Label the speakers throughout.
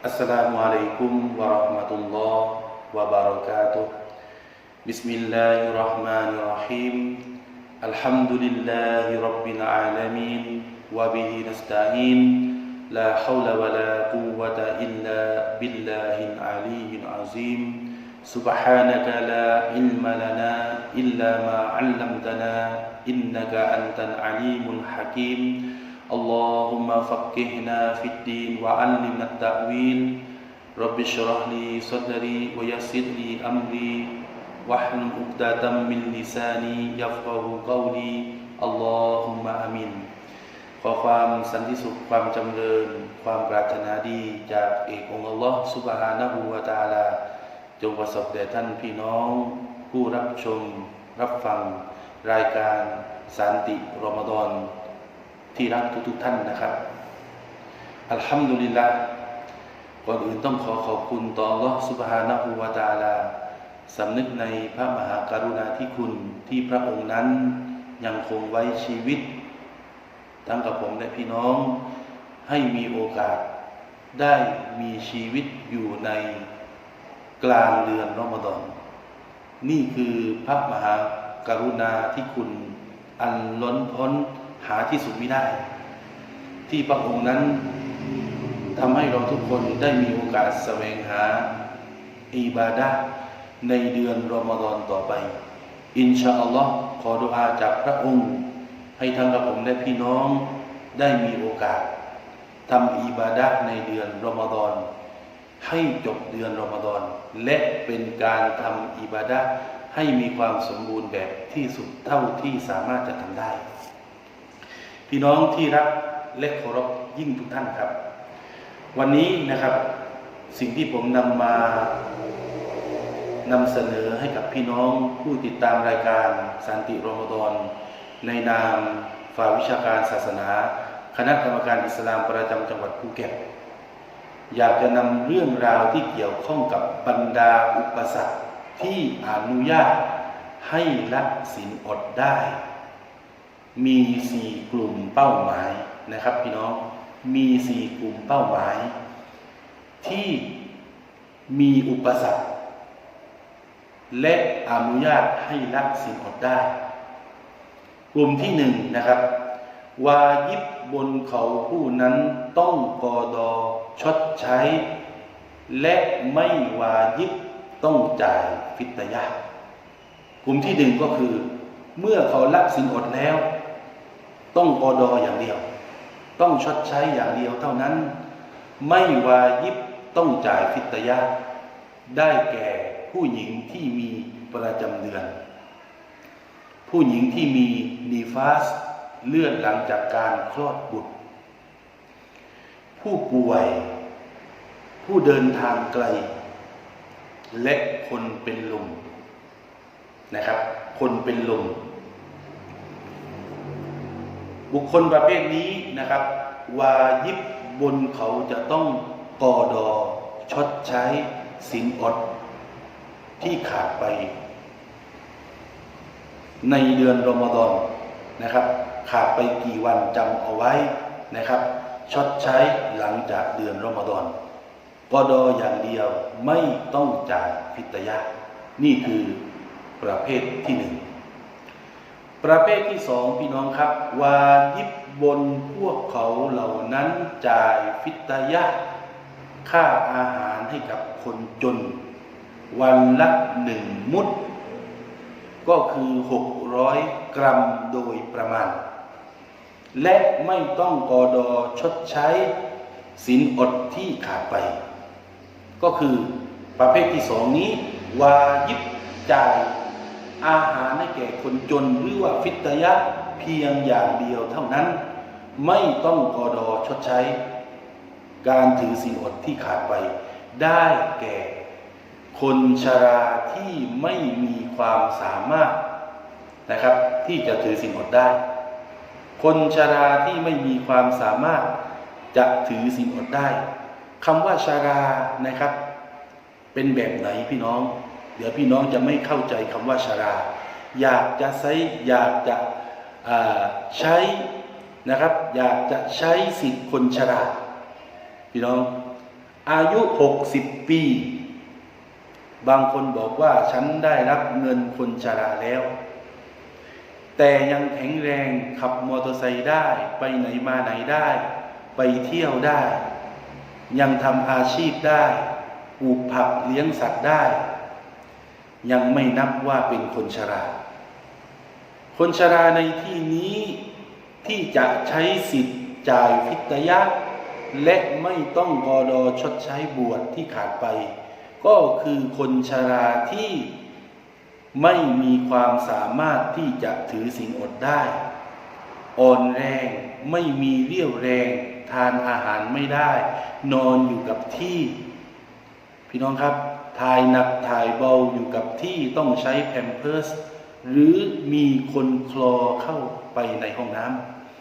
Speaker 1: السلام عليكم ورحمة الله وبركاته. بسم الله الرحمن الرحيم. الحمد لله رب العالمين وبه نستعين. لا حول ولا قوة إلا بالله العلي العظيم. سبحانك لا علم لنا إلا ما علمتنا إنك أنت العليم الحكيم. علمتنا إنك أنت العليم الحكيم اللهم فقهنا في الدين وعلمنا التأويل رب اشرح لي صدري ويسر لي أمري واحلل عقدة من لساني يفقه قولي اللهم آمين ขอความสันติสุขความจำเริญ ความปรารถนาดีจากเอกองค์อัลลอฮ์สุบฮานะฮูวะตะอาลา จงประสบแด่ท่านพี่น้อง ผู้รับชม รับฟัง รายการสันติรอมฎอน ที่รักทุกๆท่านนะครับอัลฮัมดุลิลละก่อนอื่นต้องขอขอบคุณต่อ Allah Subhanahu wa Ta'ala สำนึกในพระมหากรุณาธิคุณที่พระองค์นั้นยังคงไว้ชีวิต ทั้งกับผมและพี่น้องให้มีโอกาสได้มีชีวิตอยู่ในกลางเดือนรอมฎอนนี่คือพระมหากรุณาธิคุณอันล้นพ้น หาที่สุดไม่ได้ ที่พระองค์นั้นทำให้เราทุกคนได้มีโอกาสแสวงหาอิบาดะในเดือนรอมฎอนต่อไป อินชาอัลลอฮ์ขอดุอาจากพระองค์ ให้ทั้งกับผมและพี่น้องได้มีโอกาสทำอิบาดะในเดือนรอมฎอนให้จบเดือนรอมฎอนและเป็นการทำอิบาดะให้มีความสมบูรณ์แบบที่สุดเท่าที่สามารถจะทำได้ พี่น้องที่รักและเคารพยิ่งทุกท่านครับ วันนี้นะครับสิ่งที่ผมนำมานำเสนอให้กับพี่น้องผู้ติดตามรายการสันติรมฎอนในนามฝ่ายวิชาการศาสนา คณะกรรมการอิสลามประจำจังหวัดภูเก็ตอยากจะนำเรื่องราวที่เกี่ยวข้องกับบรรดาอุปสรรคที่อนุญาตให้ละสินอดได้ มีสี่กลุ่มเป้าหมายนะครับพี่น้องมีสี่กลุ่มเป้าหมาย ที่มีอุปสรรค และอนุญาตให้ละสินอดได้ กลุ่มที่หนึ่งนะครับ วายิบบนเขาผู้นั้นต้องกอดอชดใช้ และไม่วายิบต้องจ่ายฟิตยะกลุ่มที่หนึ่งก็คือ เมื่อเขาละสินอดแล้ว ต้องกอดออย่างเดียว ต้องชดใช้อย่างเดียวเท่านั้น ไม่วายิบต้องจ่ายฟิตยะได้แก่ผู้หญิงที่มีประจำเดือน ผู้หญิงที่มีนีฟาสเลือดหลังจากการคลอดบุตร ผู้ป่วย ผู้เดินทางไกล และคนเป็นลมนะครับ คนเป็นลม บุคคลประเภทนี้นะครับวายิบบนเขาจะต้องกอดอชดใช้สินอดที่ขาดไป ในเดือนรอมฎอนนะครับ ขาดไปกี่วันจำเอาไว้นะครับชดใช้หลังจากเดือนรอมฎอนกอดออย่างเดียวไม่ต้องจ่ายฟิตยะ นี่คือประเภทที่หนึ่ง ประเภทที่สองพี่น้องครับ วายิบบนพวกเขาเหล่านั้นจ่ายฟิตยะค่าอาหารให้กับคนจน วันละหนึ่งมุด ก็คือ 600 กรัมโดยประมาณ และไม่ต้องกอดอชดใช้สินอดที่ขาดไป ก็คือประเภทที่สองนี้ วายิบจ่าย อาหารให้แก่คนจนหรือว่าฟิตยะเพียงอย่างเดียวเท่านั้น ไม่ต้องกอดอชดใช้ การถือสินอดที่ขาดไป ได้แก่คนชราที่ไม่มีความสามารถนะครับ ที่จะถือสินอดได้ คนชราที่ไม่มีความสามารถจะถือสินอดได้คำว่าชารานะครับ เป็นแบบไหนพี่น้อง เดี๋ยวพี่น้องจะไม่เข้าใจคำว่าชารา อยากจะใช้อยากจะใช้นะครับ อยากจะใช้สิทธิ์คนชรา พี่น้อง อายุ 60 ปี บางคนบอกว่าฉันได้รับเงินคนชราแล้ว แต่ยังแข็งแรงขับมอเตอร์ไซค์ได้ ไปไหนมาไหนได้ ไปเที่ยวได้ ยังทำอาชีพได้ปลูกผักเลี้ยงสัตว์ได้ ยังไม่นับว่าเป็นคนชรา คนชราในที่นี้ที่จะใช้สิทธิ์จ่ายฟิตยะและไม่ต้องกอดอชดใช้บวชที่ขาดไป ก็คือคนชราที่ไม่มีความสามารถที่จะถือศีลอดได้ อ่อนแรงไม่มีเรี่ยวแรงทานอาหารไม่ได้ นอนอยู่กับที่ พี่น้องครับ ถ่ายหนักถ่ายเบาอยู่กับที่ต้องใช้แพมเพิร์สหรือมีคนคลอเข้าไปในห้องน้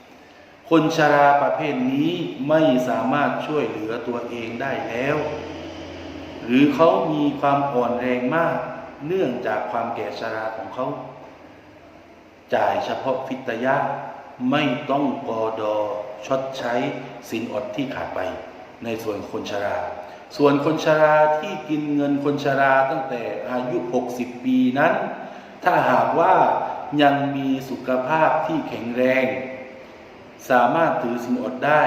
Speaker 1: ำคนชราประเภทนี้ไม่สามารถช่วยเหลือตัวเองได้แล้ว หรือเขามีความอ่อนแรงมาก เนื่องจากความแก่ชราของเขา จ่ายเฉพาะฟิตยะไม่ต้องกอดอชดใช้สินอดที่ขาดไปในส่วนคนชรา ส่วนคนชราที่กินเงินคนชราตั้งแต่อายุ 60 ปีนั้น ถ้าหากว่ายังมีสุขภาพที่แข็งแรง สามารถถือสินอดได้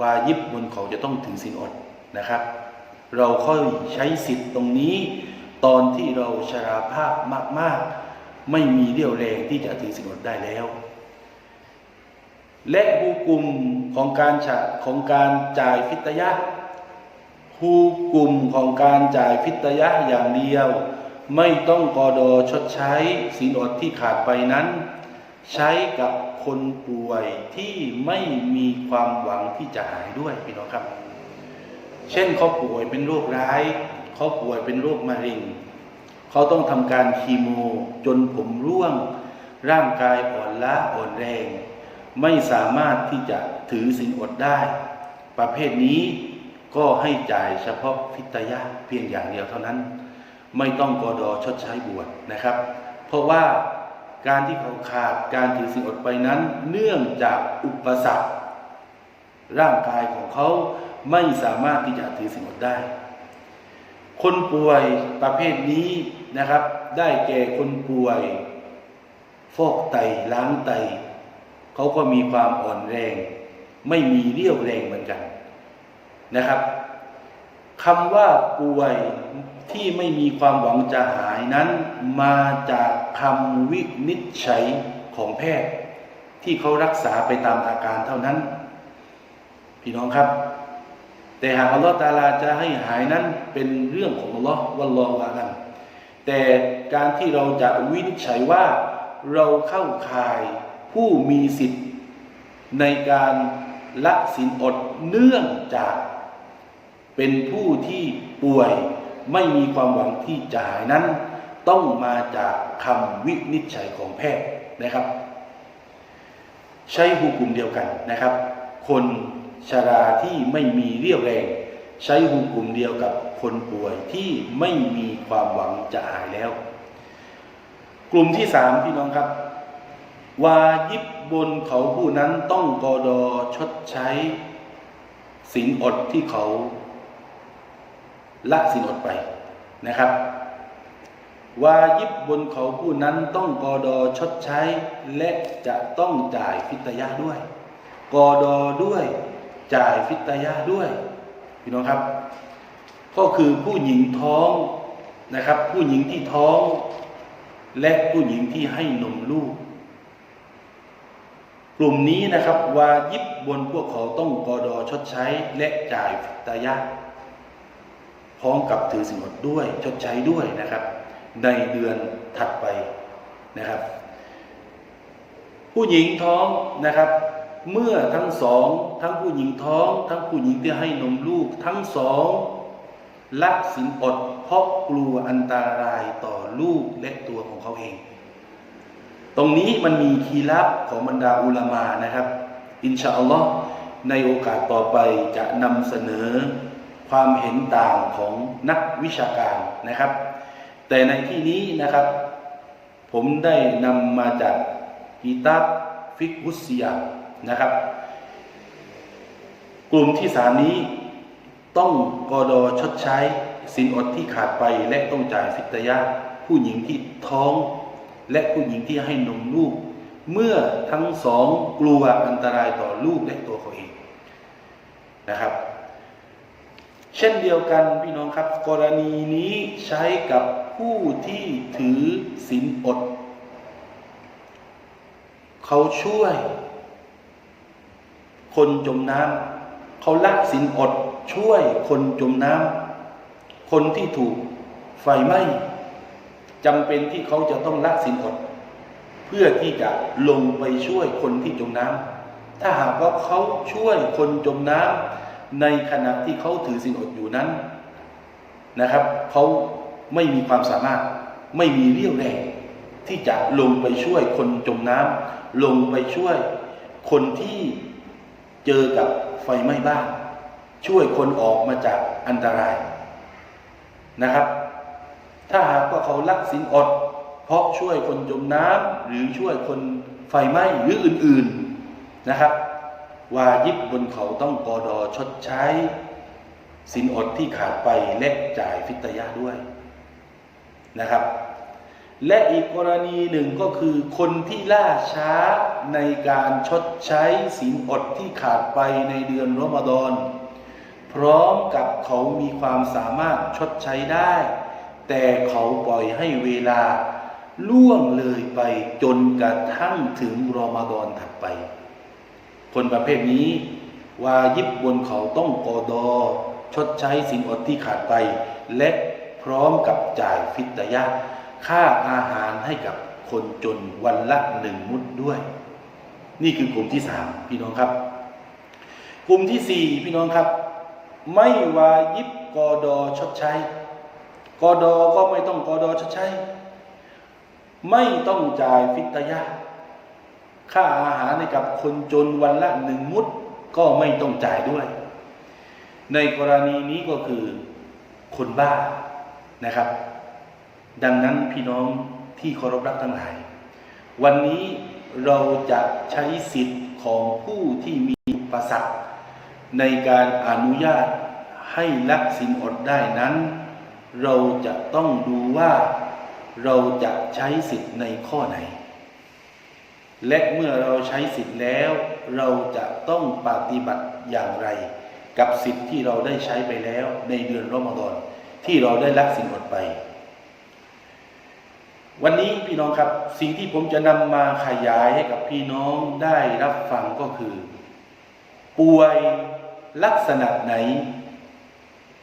Speaker 1: วายิบบนเขาจะต้องถือสินอดนะครับ เราค่อยใช้สิทธิ์ตรงนี้ ตอนที่เราชราภาพมาก ๆ ไม่มีเรี่ยวแรงที่จะถือสินอดได้แล้ว และฮูกุมของการของการจ่ายฟิตยะ ห์ฮูกุมของการจ่ายฟิตยะอย่างเดียว ไม่ต้องกอดอชดใช้สินอดที่ขาดไปนั้น ใช้กับคนป่วยที่ไม่มีความหวังที่จะหายด้วยพี่น้องครับ เช่นเขาป่วยเป็นโรคร้ายเขาป่วยเป็นโรคมะเร็งเขาต้องทำการคีโมจนผมร่วง ร่างกายอ่อนล้าอ่อนแรง ไม่สามารถที่จะถือสินอดได้ ประเภทนี้ ก็ให้จ่ายเฉพาะฟิตยะเพียงอย่างเดียวเท่านั้น ไม่ต้องกอดอชดใช้บวชนะครับ เพราะว่าการที่เขาขาดการถือสินอดไปนั้น เนื่องจากอุปสรรคร่างกายของเขาไม่สามารถที่จะถือสินอดได้ คนป่วยประเภทนี้นะครับ ได้แก่คนป่วย ฟอกไตล้างไต เขาก็มีความอ่อนแรง ไม่มีเรี่ยวแรงเหมือนกัน นะครับคำว่าป่วยที่ไม่มีความหวังจะหายนั้น มาจากคำวินิจฉัยของแพทย์ ที่เขารักษาไปตามอาการเท่านั้น พี่น้องครับ แต่หากอัลลอฮฺตาลาจะให้หายนั้นเป็นเรื่องของอัลลอฮฺวัลลอฮฺอาลัมแต่การที่เราจะวินิจฉัยว่าเราเข้าข่ายผู้มีสิทธิ์ในการละสินอดเนื่องจาก เป็นผู้ที่ป่วยไม่มีความหวังที่จะหายนั้น ต้องมาจากคำวินิจฉัยของแพทย์นะครับ ใช้หูกลุ่มเดียวกันนะครับ คนชราที่ไม่มีเรี่ยวแรง ใช้หูกลุ่มเดียวกับคนป่วยที่ไม่มีความหวังจะหายแล้ว กลุ่มที่สามพี่น้องครับ วายิบบนเขาผู้นั้นต้องกอดอชดใช้ สินอดที่เขา ละสินอดไปนะครับ วายิบบนเขาผู้นั้นต้องกอดอชดใช้ และจะต้องจ่ายฟิตยะด้วย กอดอด้วยจ่ายฟิตยะด้วยพี่น้องครับ ก็คือผู้หญิงท้องนะครับ ผู้หญิงที่ท้อง และผู้หญิงที่ให้นมลูก กลุ่มนี้นะครับวายิบบนพวกเขาต้องกอดอชดใช้ และจ่ายฟิตยะ ร้อมกับถือสินอดด้วยชดใช้ด้วยนะครับ ในเดือนถัดไปนะครับ ผู้หญิงท้องนะครับ เมื่อทั้งสอง ทั้งผู้หญิงท้อง ทั้งผู้หญิงที่ให้นมลูกทั้งสองละสินอดเพราะกลัวอันตรายต่อลูกและตัวของเขาเอง ตรงนี้มันมีคีลับ ของบรรดาอุลามานะครับ อินชาอัลลอฮ์ในโอกาสต่อไปจะนำเสนอ ความเห็นต่างของนักวิชาการนะครับ แต่ในที่นี้นะครับ ผมได้นำมาจากกีตาบฟิกุสเซียนะครับ กลุ่มที่สามนี้ต้องกอดอชดใช้สินอดที่ขาดไปและต้องจ่ายฟิตยะผู้หญิงที่ท้อง และผู้หญิงที่ให้นมลูก เมื่อทั้งสองกลัวอันตรายต่อลูกและตัวเขาเองนะครับ เช่นเดียวกันพี่น้องครับ กรณีนี้ใช้กับผู้ที่ถือศีลอด เขาช่วย คนจมน้ำเขาละศีลอด ช่วยคนจมน้ำคนที่ถูกไฟไหม้จำเป็นที่เขาจะต้องละศีลอด เพื่อที่จะลงไปช่วยคนที่จมน้ำถ้าหากว่าเขาช่วยคนจมน้ำ ในขณะที่เขาถือศีลอดอยู่นั้นนะครับเขาไม่มีความสามารถไม่มีเรี่ยวแรงที่จะลงไปช่วยคนจมน้ำลงไปช่วยคนที่เจอกับไฟไหม้บ้าน ช่วยคนออกมาจากอันตรายนะครับ ถ้าหากว่าเขาลักสินอด เพราะช่วยคนจมน้ำหรือช่วยคนไฟไหม้หรืออื่น ๆนะครับ วายิบบนเขาต้องกอดอชดใช้ สินอดที่ขาดไปและจ่ายฟิตยะด้วยนะครับ และอีกกรณีหนึ่งก็คือคนที่ล่าช้าในการชดใช้สินอดที่ขาดไปในเดือนรอมฎอนพร้อมกับเขามีความสามารถชดใช้ได้ แต่เขาปล่อยให้เวลาล่วงเลยไปจนกระทั่งถึงรอมฎอนถัดไป คนประเภทนี้ วายิบบนเขาต้องกอดอ ชดใช้สินอดที่ขาดไป และพร้อมกับจ่ายฟิตยะค่าอาหารให้กับคนจนวันละหนึ่งมุดด้วย นี่คือกลุ่มที่สามพี่น้องครับ กลุ่มที่สี่พี่น้องครับ ไม่วายิบกอดอชดใช้กอดอก็ไม่ต้องกอดอชดใช้ ไม่ต้องจ่ายฟิตยะ ค่าอาหารให้กับคนจนวันละหนึ่งมุดก็ไม่ต้องจ่ายด้วย ในกรณีนี้ก็คือคนบ้านะครับ ดังนั้นพี่น้องที่เคารพรักทั้งหลาย วันนี้เราจะใช้สิทธิ์ของผู้ที่มีประสักในการอนุญาตให้ลักสินอดได้นั้น เราจะต้องดูว่าเราจะใช้สิทธิ์ในข้อไหน และเมื่อเราใช้สิทธิ์แล้ว เราจะต้องปฏิบัติอย่างไร กับสิทธิ์ที่เราได้ใช้ไปแล้วในเดือนรอมฎอนที่เราได้ลักสินอดไป วันนี้พี่น้องครับสิ่งที่ผมจะนำมาขยายให้กับพี่น้องได้รับฟังก็คือ ป่วยลักษณะไหน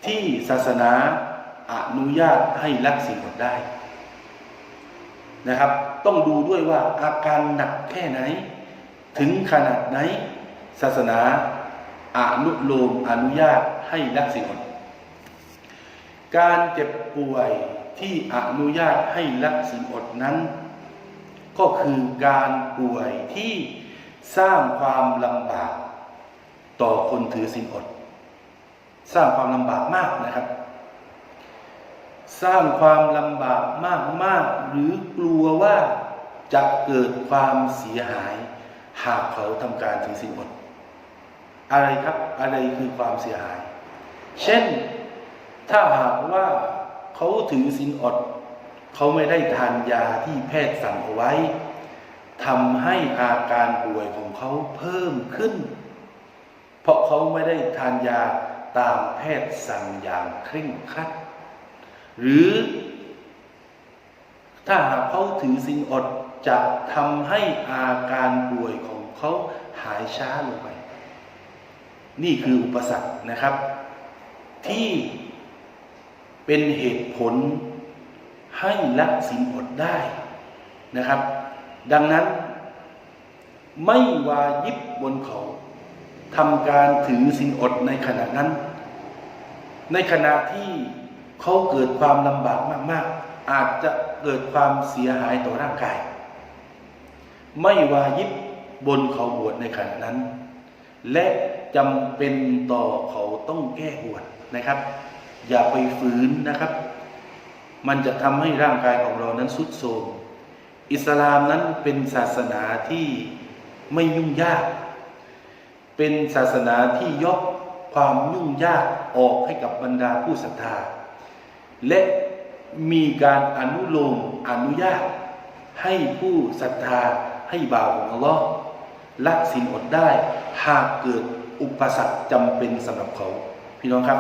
Speaker 1: ที่ศาสนาอนุญาตให้ลักสินอดได้ นะครับ ต้องดูด้วยว่าอาการหนักแค่ไหน ถึงขนาดไหน ศาสนาอนุโลมอนุญาตให้ลักสินอดการเจ็บป่วยที่อนุญาตให้ลักสินอดนั้น ก็คือการป่วยที่สร้างความลำบาก ต่อคนถือสินอด สร้างความลำบากมากนะครับ สร้างความลำบากมากมากหรือกลัวว่าจะเกิดความเสียหาย หากเขาทำการถือสินอดอะไรครับอะไรคือความเสียหาย เช่นถ้าหากว่าเขาถือสินอด เขาไม่ได้ทานยาที่แพทย์สั่งเอาไว้ทำให้อาการป่วยของเขาเพิ่มขึ้น เพราะเขาไม่ได้ทานยาตามแพทย์สั่งอย่างเคร่งครัด หรือถ้าหากเขาถือสินอดจะทำให้อาการป่วยของเขาหายช้าลงไป นี่คืออุปสรรคนะครับ ที่เป็นเหตุผลให้ละสินอดได้นะครับ ดังนั้น ไม่วายิบบนเขาทำการถือสินอดในขณะนั้น ในขณะที่ เขาเกิดความลำบากมากๆ อาจจะเกิดความเสียหายต่อร่างกาย ไม่วายิบบนเขาบวชในขณะนั้น และจำเป็นต่อเขาต้องแก้บวชนะครับ อย่าไปฝืนนะครับ มันจะทำให้ร่างกายของเรานั้นสุดโทรมอิสลามนั้นเป็นศาสนาที่ไม่ยุ่งยาก เป็นศาสนาที่ยกความยุ่งยากออกให้กับบรรดาผู้ศรัทธา และมีการอนุโลมอนุญาต ให้ผู้ศรัทธาให้บ่าวของอัลลอฮ์ละสินอดได้ หากเกิดอุปสรรคจำเป็นสำหรับเขา พี่น้องครับ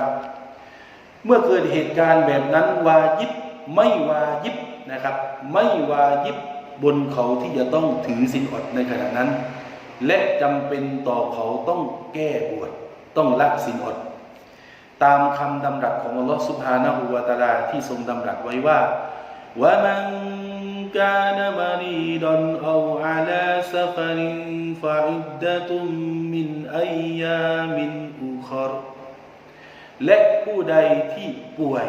Speaker 1: เมื่อเกิดเหตุการณ์แบบนั้นวายิบไม่วายิบนะครับ ไม่วายิบบนเขาที่จะต้องถือสินอดในขณะนั้น และจำเป็นต่อเขาต้องแก้บวชต้องละสินอด ตามคำดำรัสของอัลลอฮฺสุบฮานะฮูวาตาลาที่ทรงดำรัสไว้ว่าว่ามันกานมารีดอนเอาอาลาซฟารินฟาอิดดะตุมมินอัยามินอุครและผู้ใดที่ป่วย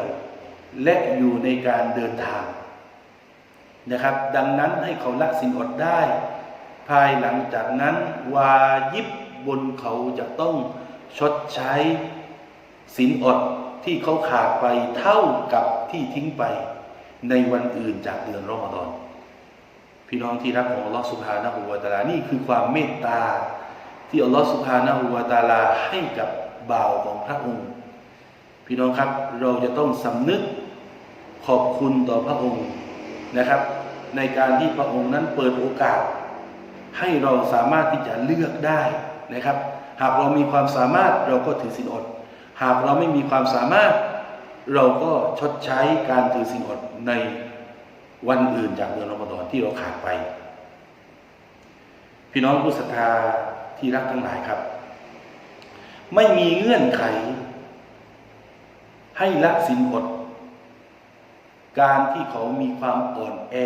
Speaker 1: และอยู่ในการเดินทางนะครับ ดังนั้นให้เขาละสินอดได้ ภายหลังจากนั้น วายิบบนเขาจะต้องชดใช้ สินอดที่เขาขาดไปเท่ากับที่ทิ้งไป ในวันอื่นจากเดือนรอมฎอนพี่น้องที่รักของอัลลอฮฺสุบฮานะฮูวาตาลานี่คือความเมตตา ที่อัลลอฮฺสุบฮานะฮูวาตาลาให้กับบ่าวของพระองค์ พี่น้องครับเราจะต้องสำนึกขอบคุณต่อพระองค์นะครับ ในการที่พระองค์นั้นเปิดโอกาส ให้เราสามารถที่จะเลือกได้นะครับ หากเรามีความสามารถเราก็ถือศีลอด หากเราไม่มีความสามารถ เราก็ชดใช้การถือศีลอดในวันอื่นจากเดือนรอมฎอนที่เราขาดไป พี่น้องผู้ศรัทธาที่รักทั้งหลายครับ ไม่มีเงื่อนไข ให้ละสินอด การที่เขามีความอ่อนแอ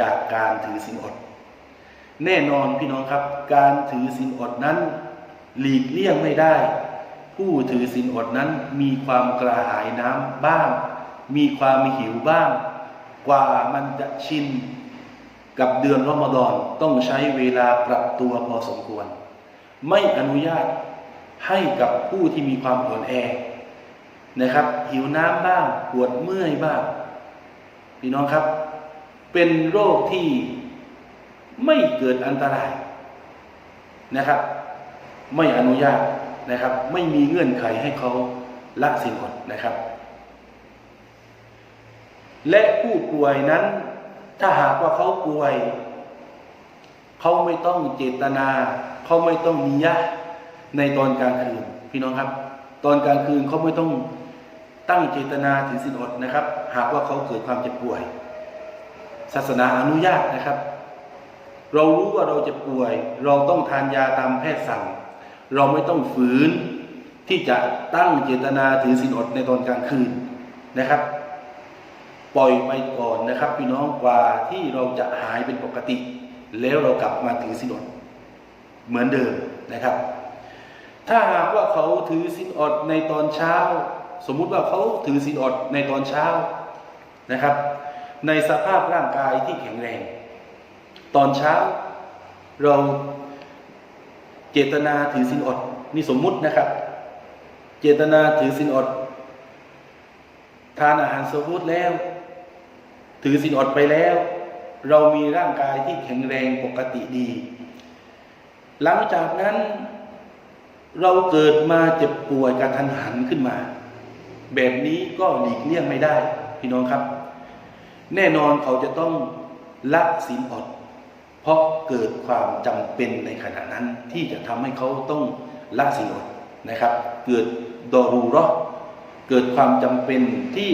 Speaker 1: จากการถือสินอด แน่นอนพี่น้องครับ การถือสินอดนั้น หลีกเลี่ยงไม่ได้ ผู้ถือสินอดนั้นมีความกระหายน้ำบ้าง มีความหิวบ้าง กว่ามันจะชินกับเดือนรอมฎอนต้องใช้เวลาปรับตัวพอสมควร ไม่อนุญาตให้กับผู้ที่มีความอ่อนแอนะครับ หิวน้ำบ้างปวดเมื่อยบ้างพี่น้องครับ เป็นโรคที่ไม่เกิดอันตรายนะครับ ไม่อนุญาต นะครับ ไม่มีเงื่อนไขให้เขาละสินอดนะครับ และผู้ป่วยนั้น ถ้าหากว่าเขาป่วย เขาไม่ต้องเจตนา เขาไม่ต้องนิยะในตอนกลางคืนพี่น้องครับ ตอนกลางคืนเขาไม่ต้องตั้งเจตนาถือสินอดนะครับ หากว่าเขาเกิดความเจ็บป่วย ศาสนาอนุญาตนะครับ เรารู้ว่าเราจะป่วย เราต้องทานยาตามแพทย์สั่ง เราไม่ต้องฝืนที่จะตั้งเจตนาถือสินอดในตอนกลางคืนนะครับ ปล่อยไปก่อนนะครับพี่น้องกว่าที่เราจะหายเป็นปกติ แล้วเรากลับมาถือสินอดเหมือนเดิมนะครับ ถ้าหากว่าเขาถือสินอดในตอนเช้า สมมุติว่าเขาถือสินอดในตอนเช้านะครับ ในสภาพร่างกายที่แข็งแรง ตอนเช้าเรา เจตนาถือสินอดนี่สมมุตินะครับ เจตนาถือสินอด ทานอาหารสมูทแล้ว ถือสินอดไปแล้ว เรามีร่างกายที่แข็งแรงปกติดี หลังจากนั้น เราเกิดมาเจ็บป่วยกระทันหันขึ้นมา แบบนี้ก็หลีกเลี่ยงไม่ได้ พี่น้องครับ แน่นอนเขาจะต้องละศีลอด เพราะเกิดความจำเป็นในขณะนั้นที่จะทำให้เขาต้องละศีลอดนะครับ เกิดดอรูราะห์เกิดความจำเป็นที่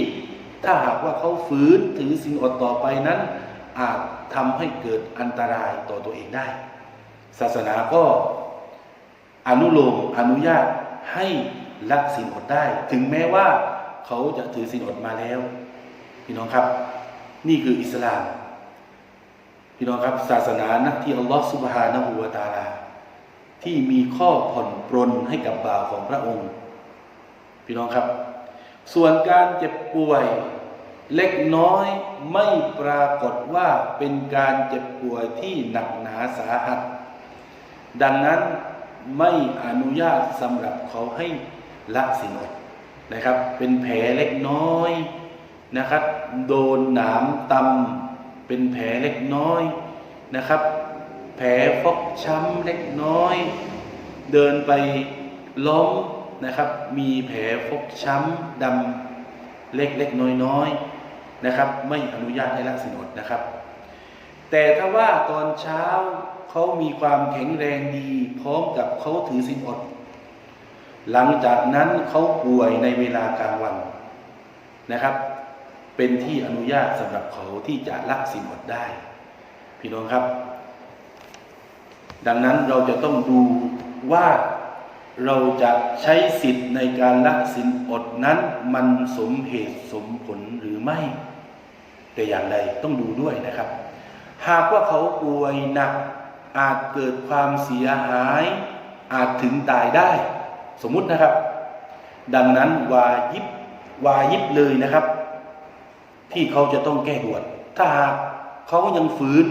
Speaker 1: ถ้าหากว่าเขาฝืนถือศีลอดต่อไปนั้น อาจทำให้เกิดอันตรายต่อตัวเองได้ ศาสนาก็อนุโลมอนุญาตให้ละศีลอดได้ ถึงแม้ว่าเขาจะถือศีลอดมาแล้ว พี่น้องครับ นี่คืออิสลาม พี่น้องครับศาสนานะที่อัลลอฮฺสุบฮานะฮูวาตาลา ที่มีข้อผ่อนปรนให้กับบ่าวของพระองค์ พี่น้องครับ ส่วนการเจ็บป่วย เล็กน้อยไม่ปรากฏว่าเป็นการเจ็บป่วยที่หนักหนาสาหัส ดังนั้นไม่อนุญาตสำหรับเขาให้ละสินอดนะครับ เป็นแผลเล็กน้อยนะครับ โดนหนามตำ เป็นแผลเล็กน้อยนะครับ แผลฟกช้ำเล็กน้อย เดินไปล้มนะครับ มีแผลฟกช้ำดำเล็กๆน้อยๆนะครับ ไม่อนุญาตให้ละสินอดนะครับ แต่ถ้าว่าตอนเช้าเขามีความแข็งแรงดี พร้อมกับเขาถือสินอด หลังจากนั้นเขาป่วยในเวลากลางวันนะครับ เป็นที่อนุญาตสำหรับเขาที่จะละสินอดได้ พี่น้องครับ ดังนั้นเราจะต้องดูว่าเราจะใช้สิทธิ์ในการละสินอดนั้น มันสมเหตุสมผลหรือไม่ แต่อย่างใดต้องดูด้วยนะครับ หากว่าเขาป่วยหนักอาจเกิดความเสียหาย อาจถึงตายได้ สมมุตินะครับ ดังนั้นวายิบวายิบเลยนะครับ ที่เขาจะต้องแก้บวชถ้าหากเขายังฝืน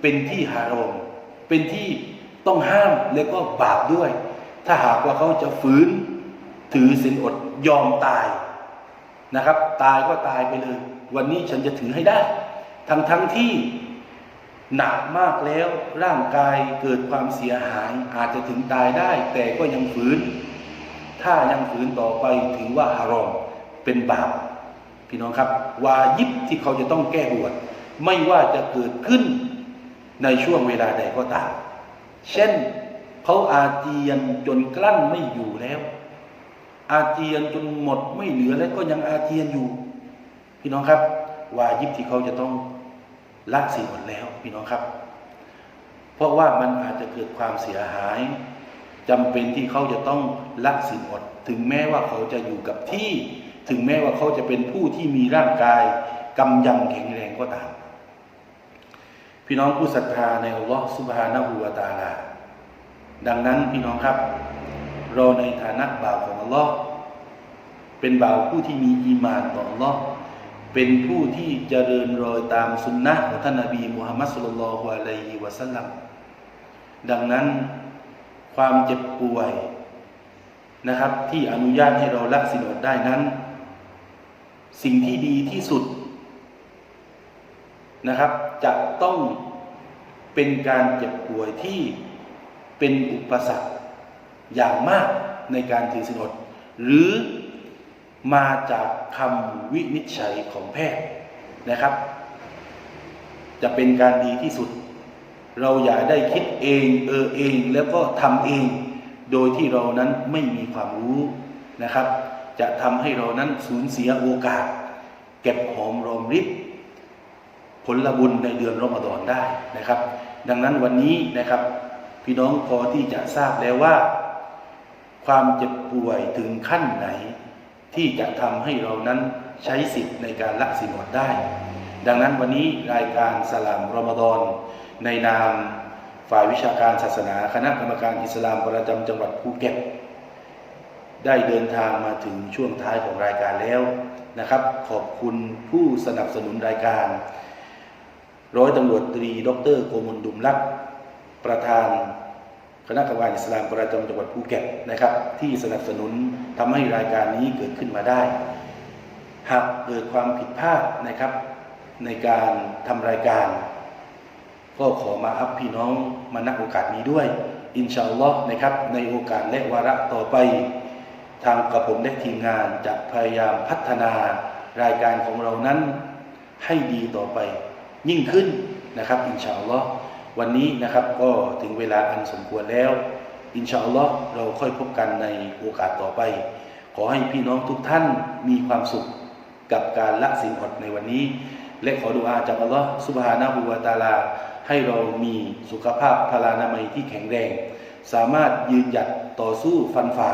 Speaker 1: เป็นที่หารมเป็นที่ต้องห้ามและก็บาปด้วย ถ้าหากว่าเขาจะฝืนถือศีลอดยอมตายนะครับ ตายก็ตายไปเลย วันนี้ฉันจะถือให้ได้ ทั้งทั้งที่หนักมากแล้วร่างกายเกิดความเสียหาย อาจจะถึงตายได้ แต่ก็ยังฝืน ถ้ายังฝืนต่อไปถือว่าฮารอมเป็นบาป พี่น้องครับ วายิบที่เขาจะต้องแก้บวชไม่ว่าจะเกิดขึ้นในช่วงเวลาใดก็ตาม เช่นเขาอาเจียนจนกลั้นไม่อยู่แล้ว อาเจียนจนหมดไม่เหลือแล้วก็ยังอาเจียนอยู่ พี่น้องครับ วายิบที่เขาจะต้องละสิ่งหมดแล้ว พี่น้องครับ เพราะว่ามันอาจจะเกิดความเสียหายจำเป็นที่เขาจะต้องละสินอดถึงแม้ว่าเขาจะอยู่กับที่ ถึงแม้ว่าเขาจะเป็นผู้ที่มีร่างกายกำยำแข็งแรงก็ตาม พี่น้องผู้ศรัทธาในอัลลอฮฺสุบฮานะฮูวาตาลา ดังนั้นพี่น้องครับ เราในฐานะบ่าวของอัลลอฮ์เป็นบ่าวผู้ที่มีอีมานต่ออัลลอฮ์เป็นผู้ที่เจริญรอยตามสุนนะของท่านนบีมุฮัมมัดสุลลัลฮุอะลัยฮิวะสัลลัมดังนั้นความเจ็บป่วยนะครับ ที่อนุญาตให้เราละสินอดได้นั้น สิ่งที่ดีที่สุดนะครับ จะต้องเป็นการเจ็บป่วยที่เป็นอุปสรรคอย่างมากในการถือสินอดหรือมาจากคำวินิจฉัยของแพทย์นะครับ จะเป็นการดีที่สุด เราอย่าได้คิดเองเออเองแล้วก็ทำเอง โดยที่เรานั้นไม่มีความรู้นะครับ จะทำให้เรานั้นสูญเสียโอกาส เก็บหอมรอมริบผลบุญในเดือนรอมฎอนได้นะครับ ดังนั้นวันนี้นะครับ พี่น้องพอที่จะทราบแล้วว่า ความเจ็บป่วยถึงขั้นไหน ที่จะทำให้เรานั้นใช้สิทธิ์ในการละสินอดได้ ดังนั้นวันนี้รายการสลามรอมฎอนในนามฝ่ายวิชาการศาสนา คณะกรรมการอิสลามประจำจังหวัดภูเก็ต ได้เดินทางมาถึงช่วงท้ายของรายการแล้วนะครับ ขอบคุณผู้สนับสนุนรายการ ร้อยตำรวจตรี ดรโกมลดุมลักษ์ประธานคณะกรรมการอิสลามประจำจังหวัดภูเก็ตนะครับ ที่สนับสนุนทำให้รายการนี้เกิดขึ้นมาได้ หากเกิดความผิดพลาดนะครับ ในการทำรายการ ก็ขอมาอัพพี่น้องมานักโอกาสนี้ด้วย อินชาอัลลอฮ์นะครับ ในโอกาสและวาระต่อไป ทางกระผมและทีมงานจะพยายามพัฒนารายการของเรานั้นให้ดีต่อไป ยิ่งขึ้นนะครับ อินชาอัลลอฮ์วันนี้นะครับก็ถึงเวลาอันสมควรแล้ว อินชาอัลลอฮ์เราค่อยพบกันในโอกาสต่อไป ขอให้พี่น้องทุกท่านมีความสุขกับการละสินอดในวันนี้ และขอดุอาจากอัลลอฮ์สุบฮานะฮูวาตาลา ให้เรามีสุขภาพพลานามัยที่แข็งแรง สามารถยืนหยัดต่อสู้ฟันฝ่า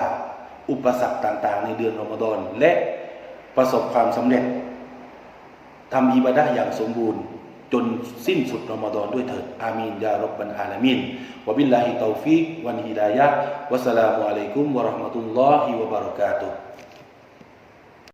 Speaker 1: อุปสรรคต่าง ๆ ในเดือนรอมฎอนและประสบความสำเร็จทำอิบาดะห์อย่างสมบูรณ์ จนสิ้นสุดรอมฎอนด้วยเถิดอามีนยารบบันอาลามินวะบิลลาฮิตอฟิกวันฮิดายะวัสสลามุอะลัยกุมวะราะห์มะตุลลอฮิวะบาราะกาตุฮ์